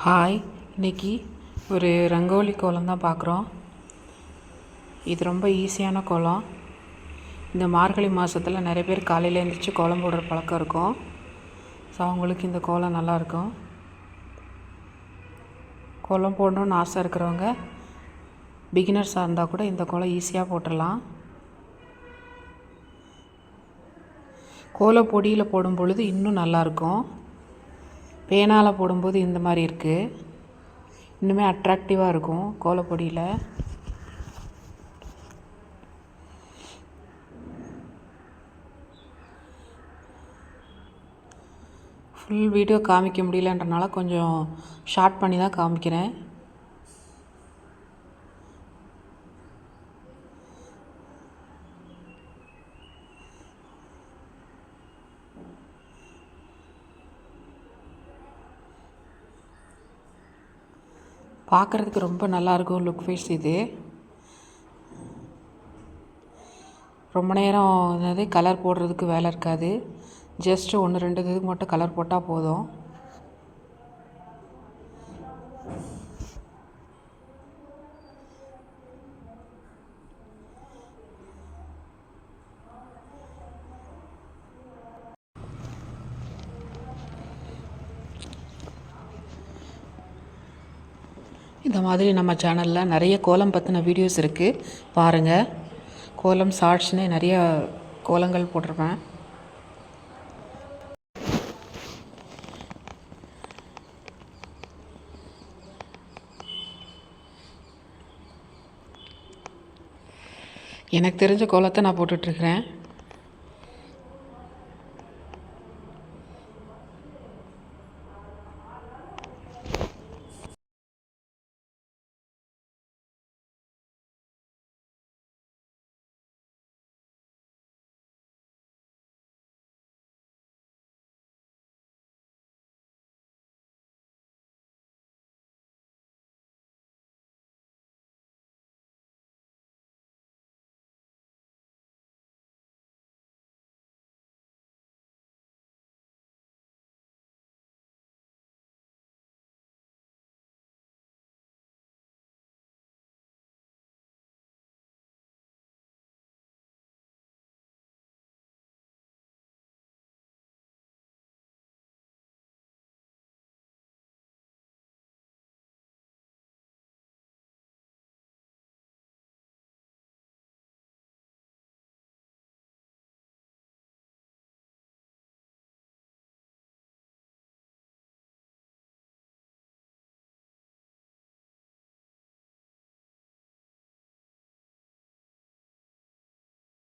Hi இன்னைக்கு ஒரு ரங்கோலி கோலம் தான் பார்க்குறோம். இது ரொம்ப ஈஸியான கோலம். இந்த மார்கழி மாதத்தில் நிறைய பேர் காலையில் எழுந்திரிச்சு கோலம் போடுற பழக்கம் இருக்கும். ஸோ அவங்களுக்கு இந்த கோலம் நல்லாயிருக்கும் கோலம் போடணுன்னு ஆசை இருக்கிறவங்க பிகினர்ஸாக இருந்தால் கூட இந்த கோலம் ஈஸியாக போட்டுடலாம். கோலம் பொடியில் போடும் பொழுது இன்னும் நல்லாயிருக்கும் பேனால் போடும்போது இந்த மாதிரி இருக்குது இன்னுமே அட்ராக்டிவாக இருக்கும் கோலப்பொடியில். ஃபுல் வீடியோ காமிக்க முடியலன்றனால கொஞ்சம் ஷார்ட் பண்ணி தான் காமிக்கிறேன். பார்க்குறதுக்கு ரொம்ப நல்லாயிருக்கும் லுக் ஃபேஸ் இது. ரொம்ப நேரம் என்னது கலர் போடுறதுக்கு வேலை இருக்காது. ஜஸ்ட்டு ஒன்று ரெண்டு இதுக்கு மட்டும் கலர் போட்டால் போதும். இந்த மாதிரி நம்ம சேனலில் நிறைய கோலம் பற்றின வீடியோஸ் இருக்குது பாருங்கள் கோலம் ஷார்ட்ஸ்னே நிறைய கோலங்கள் போட்டிருப்பேன் எனக்கு தெரிஞ்ச கோலத்தை நான் போட்டுட்ருக்கிறேன்